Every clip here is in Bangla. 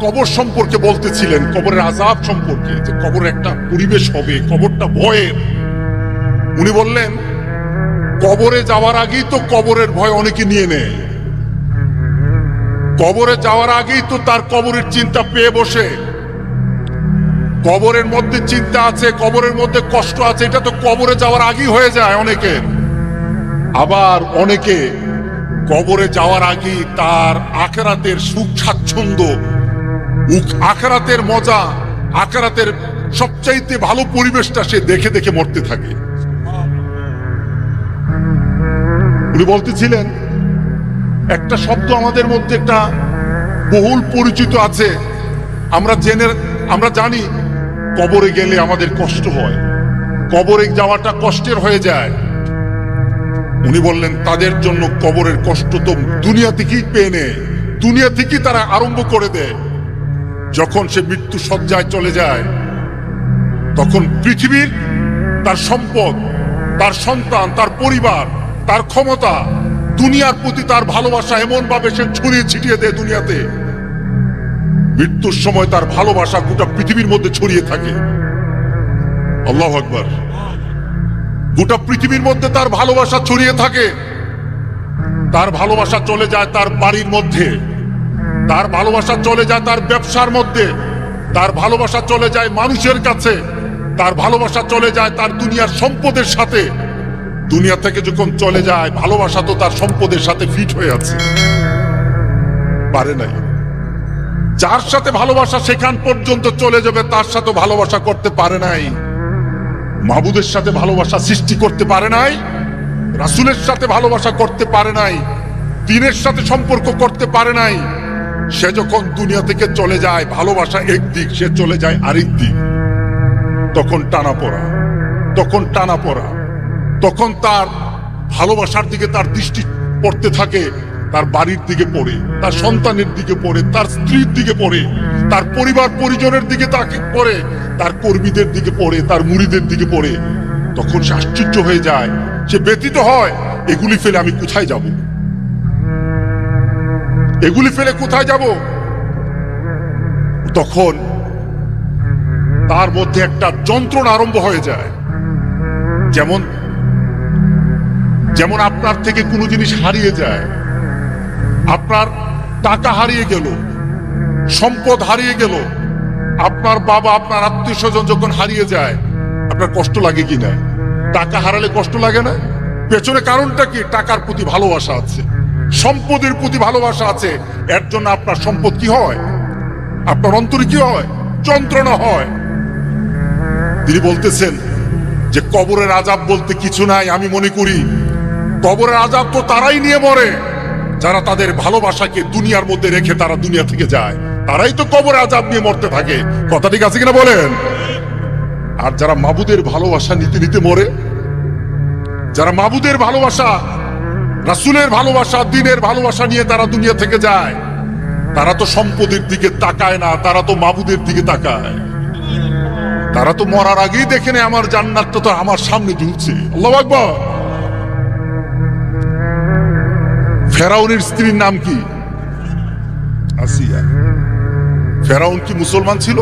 কবর সম্পর্কে বলতেছিলেন, কবরের আজাব সম্পর্কে, যে কবর একটা পরিবেশ হবে, কবরটা ভয়ের। উনি বললেন, কবরে যাওয়ার আগেই তো কবরের ভয় অনেকে নিয়ে নেয়। কবরে যাওয়ার আগেই তো তার কবরের চিন্তা পেয়ে বসে। কবরের মধ্যে চিন্তা আছে, কবরের মধ্যে কষ্ট আছে, এটা তো কবরে যাওয়ার আগেই হয়ে যায় অনেকে। আবার অনেকে কবরে যাওয়ার আগেই তার আখেরাতের সুখ স্বাচ্ছন্দ্য আখেরাতের মজা, আখেরাতের সবচাইতে ভালো পরিবেশটা সে দেখে দেখে মরতে থাকে। উনি বলতেছিলেন, একটা শব্দ আমাদের মধ্যে একটা বহুল পরিচিত আছে। আমরা জেনে, আমরা জানি কবরে গেলে আমাদের কষ্ট হয়। কবরে যাওয়াটা কষ্টের হয়ে যায়। উনি বললেন, তাদের জন্য কবরের কষ্ট তো দুনিয়া থেকেই পেয়ে নেয় দুনিয়া থেকেই তারা আরম্ভ করে দেয়। যখন সে মৃত্যু সজ্জায় চলে যায়, তখন পৃথিবীর তার সম্পদ, তার সন্তান, তার পরিবার, তার ক্ষমতা, দুনিয়ার প্রতি তার ভালোবাসা এমন ভাবে সে ছড়িয়ে ছিটিয়ে দেয় দুনিয়াতে। মৃত্যুর সময় তার ভালোবাসা গোটা পৃথিবীর মধ্যে ছড়িয়ে থাকে। আল্লাহ আকবার। গোটা পৃথিবীর মধ্যে তার ভালোবাসা ছড়িয়ে থাকে। তার ভালোবাসা চলে যায় তার বাড়ির মধ্যে। তার ভালোবাসা চলে যায় তার ব্যবসার মধ্যে। তার ভালোবাসা চলে যায় মানুষের কাছে। তার ভালোবাসা চলে যায় তার দুনিয়ার সম্পদের সাথে। দুনিয়া থেকে যখন চলে যায়, ভালোবাসা তো তার সম্পদের সাথে ফিট হয়ে আছে। পারে নাই। যার সাথে ভালোবাসা সেখান পর্যন্ত চলে যাবে, তার সাথে ভালোবাসা করতে পারে নাই। মাহবুদের সাথে ভালোবাসা সৃষ্টি করতে পারে নাই। রাসুলের সাথে ভালোবাসা করতে পারে নাই। দিনের সাথে সম্পর্ক করতে পারে নাই। সে যখন দুনিয়া থেকে চলে যায়, ভালোবাসা একদিক, সে চলে যায় আরেক দিক। তখন টানা পড়া, তখন টানা পড়া, তখন তার ভালোবাসার দিকে তার দৃষ্টি পড়তে থাকে, তার বাড়ির দিকে পড়ে, তার সন্তানের দিকে পড়ে, তার স্ত্রীর দিকে পড়ে, তার পরিবার পরিজনের দিকে তাকে পড়ে, তার কর্মীদের দিকে পড়ে, তার মুড়িদের দিকে পড়ে। তখন সে আশ্চর্য হয়ে যায়, সে ব্যতীত হয়, এগুলি ফেলে আমি কোথায় যাব? এগুলি ফেলে কোথায় যাব? তখন তার মধ্যে একটা যন্ত্রণা আরম্ভ হয়ে যায়। যেমন যেমন আপনার থেকে কোনো জিনিস হারিয়ে যায়। আপনার টাকা হারিয়ে গেল, সম্পদ হারিয়ে গেল, আপনার বাবা, আপনার আত্মীয় স্বজন যখন হারিয়ে যায়, আপনার কষ্ট লাগে কি না? টাকা হারালে কষ্ট লাগে না? পেছনে কারণটা কি? টাকার প্রতি ভালোবাসা আছে। সম্পদের প্রতি ভালোবাসা আছে, এর জন্য আপনার সম্পদ কি হয়? আপনার অন্তরে কি হয়? যন্ত্রণা হয়। তিনি বলতেছেন যে, কবরের আজাব বলতে কিছু নাই, আমি মনে করি কবরের আজাব তো তারাই নিয়ে মরে। যারা তাদের ভালোবাসাকে দুনিয়ার মধ্যে রেখে তারা দুনিয়া থেকে যায়, তারাই তো কবরে আজাব নিয়ে মরতে থাকে। কথা ঠিক আছে কিনা বলেন? আর যারা মাবুদের ভালোবাসা নিতে নিতে মরে, যারা মাবুদের ভালোবাসা রাসুলের ভালোবাসা, দিনের ভালোবাসা নিয়ে তারা দুনিয়া থেকে যায়। তারা তো সম্পদের দিকে তাকায় না, তারা তো মাবুদের দিকে তাকায়। তারা তো মরার আগেই দেখে নেয়, আমার জান্নাতটা তো আমার সামনে ঝুলছে। আল্লাহ আকবর। ফেরাউনের স্ত্রীর নাম কি? আসিয়া। ফেরাউন কি মুসলমান ছিল?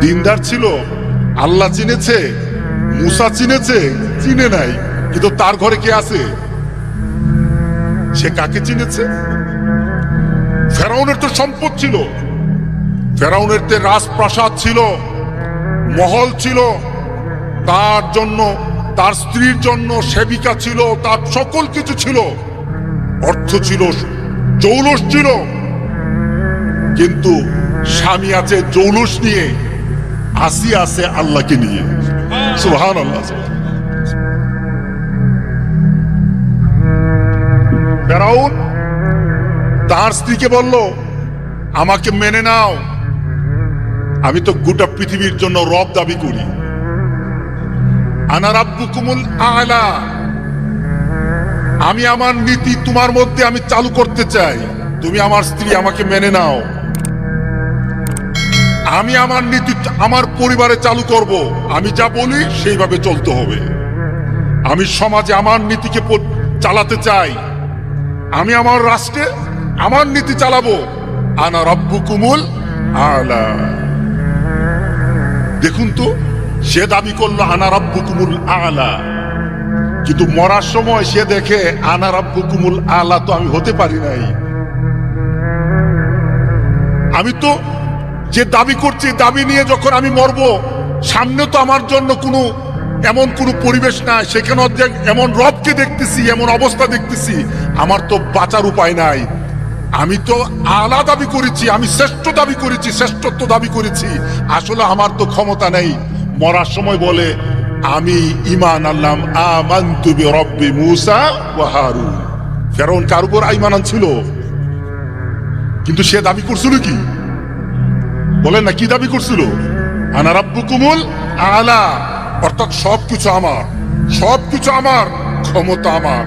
দিনদার ছিল? আল্লাহ চিনেছে? মুসা চিনেছে? চিনে নাই। কিন্তু তার ঘরে কে আছে? সে কাকে চিনেছে? ফেরাউনের তো সম্পদ ছিল। ফেরাউনের তে রাজপ্রাসাদ ছিল, মহল ছিল। তার জন্য, তার স্ত্রীর জন্য সেবিকা ছিল, তার সকল কিছু ছিল। অর্থ ছিল, জৌলস ছিল। কিন্তু স্বামী আছে জৌলস নিয়ে আসি আছে আল্লাহকে নিয়ে। সুহান আল্লাহ ফেরাউন তার স্ত্রীকে বলল, আমাকে মেনে নাও। আমি তো গোটা পৃথিবীর জন্য রব দাবি করি। আনা রাব্বুকুমুল আলা। আমি আমার নীতি তোমার মধ্যে আমি চালু করতে চাই। তুমি আমার স্ত্রী, আমাকে মেনে নাও। আমি আমার নীতি আমার পরিবারে চালু করব। আমি যা বলি সেইভাবে চলতে হবে। আমি সমাজে আমার নীতিকে চালাতে চাই। আমি আমার রাষ্ট্রে, আমার নীতি চালাবো। আনা রব্বুকুমুল আলা। দেখুন তো, সে দাবি করল আনা রাব্বুকুমুল আলা। কিন্তু মরার সময় সে দেখে আনা রাব্বুকুমুল আলা তো আমি হতে পারি নাই। আমি তো যে দাবি করছি, দাবি নিয়ে যখন আমি মরব, সামনে তো আমার জন্য কোনো এমন কোনো পরিবেশ নাই, সেখানে এমন রবকে দেখতেছি, এমন অবস্থা দেখতেছি, আমার তো বাঁচার উপায় নাই। আমি তো আলা দাবি করেছি, আমি শ্রেষ্ঠ দাবি করেছি, শ্রেষ্ঠত্ব দাবি করেছি, আসলে আমার তো ক্ষমতা নেই। মরার সময় বলে, আমি ইমান আল্লাম আমান্তু রব্বি মুসা ওয়া হারুন। ফেরাউন কার উপর ইমান আনছিল? কিন্তু সে দাবি করছিল কি? বলেন না, কি দাবি করছিল? আনা রাব্বুকুমুল আলা। অর্থাৎ সবকিছু আমার সবকিছু আমার, ক্ষমতা আমার,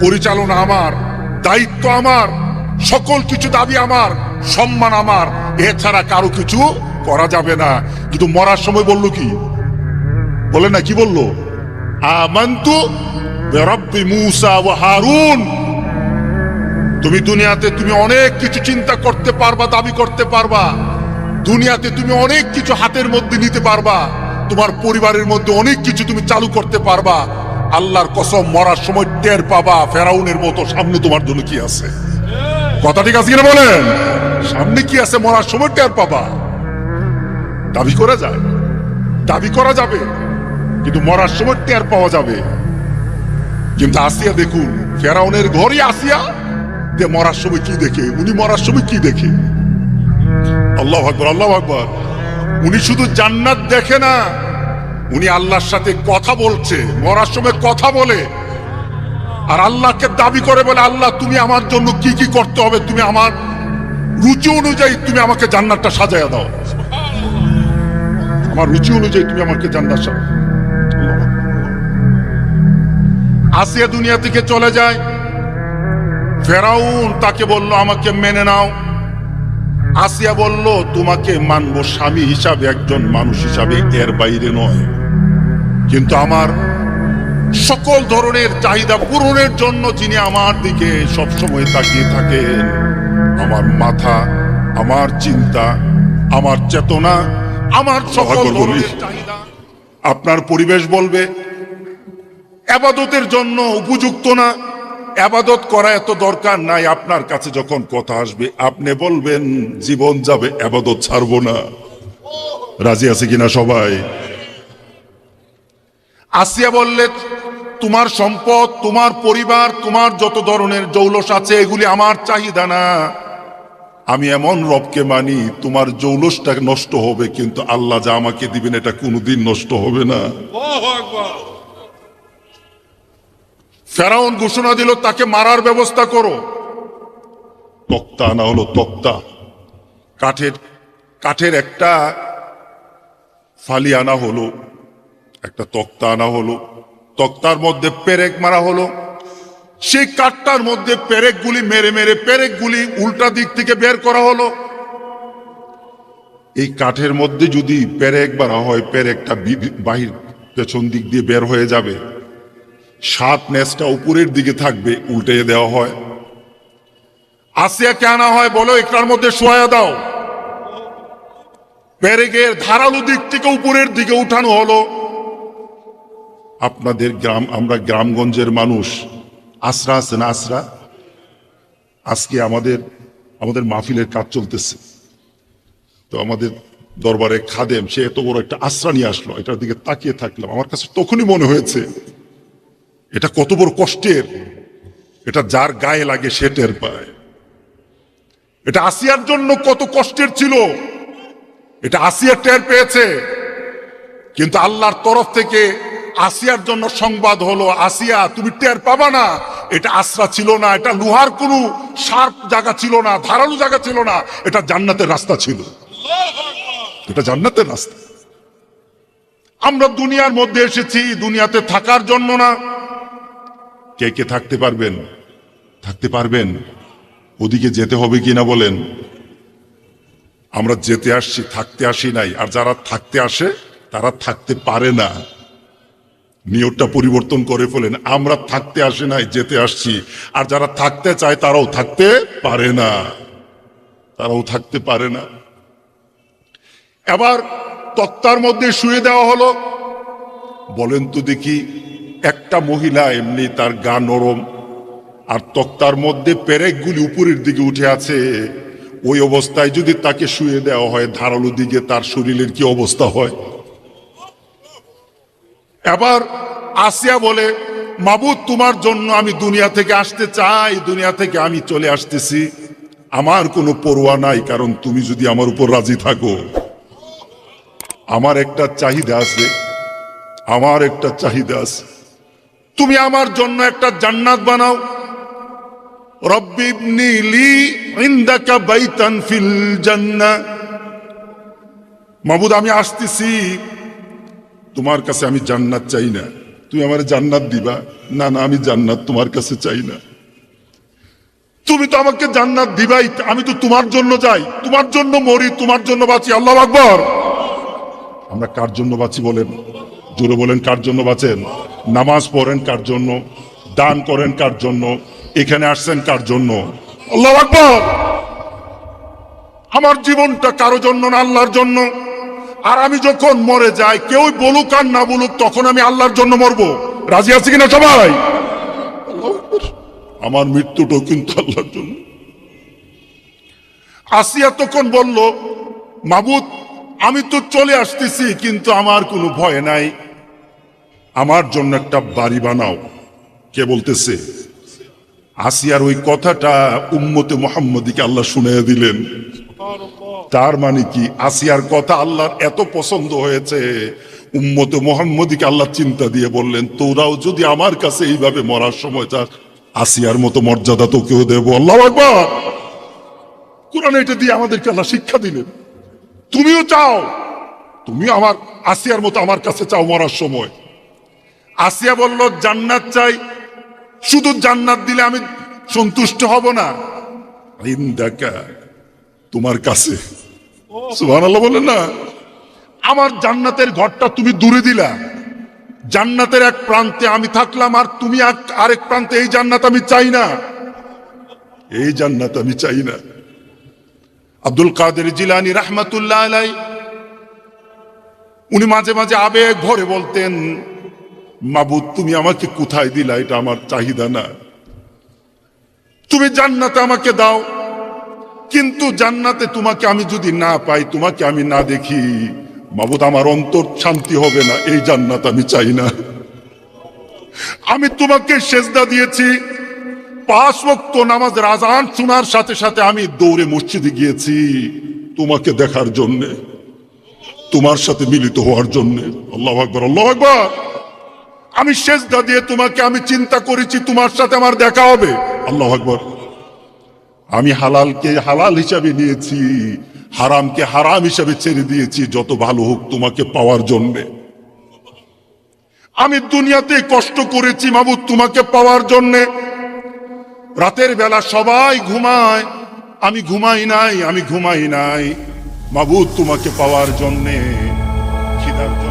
পরিচালনা আমার, দায়িত্ব আমার, সকল কিছু দাবি আমার, সম্মান আমার, এছাড়া কারও কিছু করা যাবে না। কিন্তু মরার সময় বলল কি? বলে না, কি বলল? আমান্তু রব্বি ওয়া হারুন। তুমি দুনিয়াতে তুমি অনেক কিছু চিন্তা করতে পারবা, দাবি করতে পারবা। দুনিয়াতে তুমি অনেক কিছু হাতের মধ্যে নিতে পারবা। তোমার পরিবারের মধ্যে অনেক কিছু তুমি চালু করতে পারবা। আল্লাহর কসম, মরার সময় টের পাবা, ফেরাউনের মতো। সামনে তোমার জন্য কি আছে? কথা ঠিক আছে কিনা বলেন? সামনে কি আছে, মরার সময় টের পাবা। দাবি করা যায়। দাবি করা যাবে। কিন্তু মরার সময় টের পাওয়া যাবে। কিন্তু আসিয়া দেখুন, ফেরাউনের ঘরই আসিয়া যে মরার সময় কি দেখে, উনি মরার সময় কি দেখে? আল্লাহ আকবর আল্লাহ আকবর। উনি শুধু জান্নাত দেখে না, উনি আল্লাহর সাথে কথা বলছে মরার সময় কথা বলে। আর আল্লাহকে দাবি করে বলে, আল্লাহ, তুমি আমার জন্য কি কি করতে হবে? তুমি আমার রুচি অনুযায়ী তুমি আমাকে জান্নাতটা সাজায়া দাও। আমার রুচি অনুযায়ী তুমি আমাকে জান্নাত আসিয়া দুনিয়া থেকে চলে যায়। ফেরাউন তাকে বলল, আমাকে মেনে নাও। আসিয়া বলল তোমাকে মানব স্বামী হিসাবে একজন মানুষ হিসাবে এর বাইরে নয়। কিন্তু আমার সকল ধরনের চাহিদা পূরণের জন্য যিনি আমার দিকে সবসময় তাকিয়ে থাকেন আমার মাথা আমার চিন্তা আমার চেতনা আমার সকল আপনার পরিবেশ বলবে আবাদতের জন্য উপযুক্ত না আবাদত করা এত দরকার নাই আপনার কাছে যখন কথা আসবে, আপনি বলবেন, জীবন যাবে, আবাদত ছাড়বো না। রাজি আছে কিনা সবাই? আসিয়া বললে, তোমার সম্পদ, তোমার পরিবার, তোমার যত ধরনের জৌলস আছে, এগুলি আমার চাহিদা না। আমি এমন রবকে মানি, তোমার জৌলসটা নষ্ট হবে, কিন্তু আল্লাহ যা আমাকে দিবেন, এটা কোনোদিন নষ্ট হবে না। ফেরাউন ঘোষণা দিল তাকে মারার ব্যবস্থা করো। তক্তা আনা হলো তক্তা। কাঠের কাঠের একটা ফালি আনা হলো একটা তক্তা আনা হলো। তক্তার মধ্যে পেরেক মারা হলো। সেই কাঠটার মধ্যে পেরেকগুলি মেরে মেরে পেরেকগুলি উল্টা দিক থেকে বের করা হলো। এই কাঠের মধ্যে যদি পেরেক মারা হয় পেরেকটা বাহির পেছন দিক দিয়ে বের হয়ে যাবে। সাত ন্যাচটা উপরের দিকে থাকবে উল্টে দেওয়া হয়। আসিয়াকে আনা হয়, বলো, একটার মধ্যে শোয়া দাও। পেরেকের ধারালো দিক থেকে উপরের দিকে উঠানো হলো। আপনাদের গ্রাম, আমরা গ্রামগঞ্জের মানুষ। আশ্রা আছে না আশ্রা? আজকে আমাদের আমাদের মাহফিলের কাজ চলতেছে। তো আমাদের দরবারে খাদেম, সে এত বড় একটা আশ্রা নিয়ে আসলো। এটার দিকে তাকিয়ে থাকলাম। আমার কাছে তখনই মনে হয়েছে এটা কত বড় কষ্টের। এটা যার গায়ে লাগে সে টের পায়। এটা আসিয়ার জন্য কত কষ্টের ছিল। এটা আসিয়া টের পেয়েছে। কিন্তু আল্লাহর তরফ থেকে আসিয়ার জন্য সংবাদ হলো, আসিয়া, তুমি টের পাবা না। এটা আশ্রা ছিল না, এটা লোহার কোনো শার্প জায়গা ছিল না, ধারালো জায়গা ছিল না, এটা জান্নাতের রাস্তা ছিল। এটা জান্নাতের রাস্তা। আমরা দুনিয়ার মধ্যে এসেছি, দুনিয়াতে থাকার জন্য না। কে কে থাকতে পারবেন? থাকতে পারবেন? ওদিকে যেতে হবে কিনা বলেন। আমরা যেতে আসছি, থাকতে আসি নাই। আর যারা থাকতে আসে, তারা থাকতে পারে না। নিয়তটা পরিবর্তন করে ফেলেন। আমরা থাকতে আসি নাই, যেতে আসছি। আর যারা থাকতে চায়, তারাও থাকতে পারে না। তারাও থাকতে পারে না। এবার তক্তার মধ্যে শুয়ে দেওয়া হলো। বলেন তো দেখি একটা মহিলা এমনি তার গা নরম, আর তক্তার মধ্যে পেরেকগুলি উপরের দিকে উঠে আছে। ওই অবস্থায় যদি তাকে শুয়ে দেওয়া হয়, ধারালো দিকে তার শরীরের কি অবস্থা হয়? এবার আসিয়া বলে, মাবুদ, তোমার জন্য আমি দুনিয়া থেকে আসতে চাই, দুনিয়া থেকে আমি চলে আসতেছি। আমার কোনো পরোয়া নাই, কারণ তুমি যদি আমার উপর রাজি থাকো। আমার একটা চাহিদা আছে, আমার একটা চাহিদা আছে। তুমি আমার জন্য একটা জান্নাত বানাও। রব্বি ইবনি লি ইনদাকা বাইতান ফিল জান্নাহ মাবুদ, আমি আসতেছি। তোমার কাছে আমি জান্নাত চাই না। তুমি আমার জান্নাত দিবা। না না, আমি জান্নাত তোমার কাছে চাই না। তুমি তো আমাকে জান্নাত দিবাই। আমি তো তোমার জন্য যাই। তোমার জন্য মরি, তোমার জন্য বাঁচি। আল্লাহ আকবর। আমরা কার জন্য বাঁচি বলেন? জোরে বলেন, কার জন্য বাঁচেন? নামাজ পড়েন কার জন্য, দান করেন কার জন্য, এখানে আসছেন কার জন্য? আল্লাহ আকবর! আমার জীবনটা কারও জন্য না, আল্লাহর জন্য। আর আমি যখন মরে যাই কেউ বলুক আর না বলুক, তখন আমি আল্লাহর জন্য মরবো। রাজি আছে কিনা সবাই? আমার মৃত্যুটাও কিন্তু আল্লাহর জন্য। আসিয়া তখন বলল, মাবুদ, আমি তো চলে আসতেছি, কিন্তু আমার কোনো ভয় নাই। আমার জন্য একটা বাড়ি বানাও। কে বলতেছে? আসিয়ার ওই কথাটা উম্মতে মোহাম্মদীকে আল্লাহ শুনিয়ে দিলেন। তার মানে কি? আসিয়ার কথা আল্লাহর এত পছন্দ হয়েছে, উম্মতে মোহাম্মদীকে আল্লাহ চিন্তা দিয়ে বললেন, তোরাও যদি আমার কাছে এইভাবে মরার সময় চাস, আসিয়ার মতো মর্যাদা তোকেও দেব। আল্লাহ আকবার! কোরআন এটা দিয়ে আমাদেরকে আল্লাহ শিক্ষা দিলেন। তুমিও চাও তুমি আমার, আসিয়ার মতো আমার কাছে চাও মরার সময়। আসিয়া বলল, জান্নাত চাই। শুধু জান্নাত দিলে আমি সন্তুষ্ট হব না। তোমার কাছে। বলেন না। আমার জান্নাতের ঘরটা তুমি দূরে দিলা। জান্নাতের এক প্রান্তে আমি থাকলাম আর তুমি আরেক প্রান্তে এই জান্নাত আমি চাই না। এই জান্নাত আমি চাই না। আব্দুল কাদের জিলানি রহমাতুল্লাহ আলাই উনি মাঝে মাঝে আবেগ ভরে বলতেন মাবুদ, তুমি আমাকে কোথায় দিলা? এটা আমার চাহিদা না। তুমি জান্নাতে আমাকে দাও, কিন্তু জান্নাতে তোমাকে আমি যদি না পাই, তোমাকে আমি না দেখি। মাবুদ, আমার অন্তর শান্তি হবে না, এই জান্নাত আমি চাই না। আমি তোমাকে সেজদা দিয়েছি। পাঁচ ওয়াক্ত নামাজ রাজান শোনার সাথে সাথে আমি দৌড়ে মসজিদে গিয়েছি, তোমাকে দেখার জন্যে, তোমার সাথে মিলিত হওয়ার জন্য। আল্লাহ আকবর আল্লাহ আকবর। আমি শেষ সেজদা দিয়ে তোমাকে আমি চিন্তা করেছি, তোমার সাথে আমার দেখা হবে। আল্লাহ আকবর। আমি হালালকে হালাল হিসাবে নিয়েছি, হারামকে হারাম হিসাবে ছেড়ে দিয়েছি, যত ভালো হোক তোমাকে পাওয়ার জন্যে। আমি দুনিয়াতে কষ্ট করেছি মাবুদ, তোমাকে পাওয়ার জন্যে। রাতের বেলা সবাই ঘুমায়, আমি ঘুমাই নাই, আমি ঘুমাই নাই। মাবুদ, তোমাকে পাওয়ার জন্যে খিদার জন্য।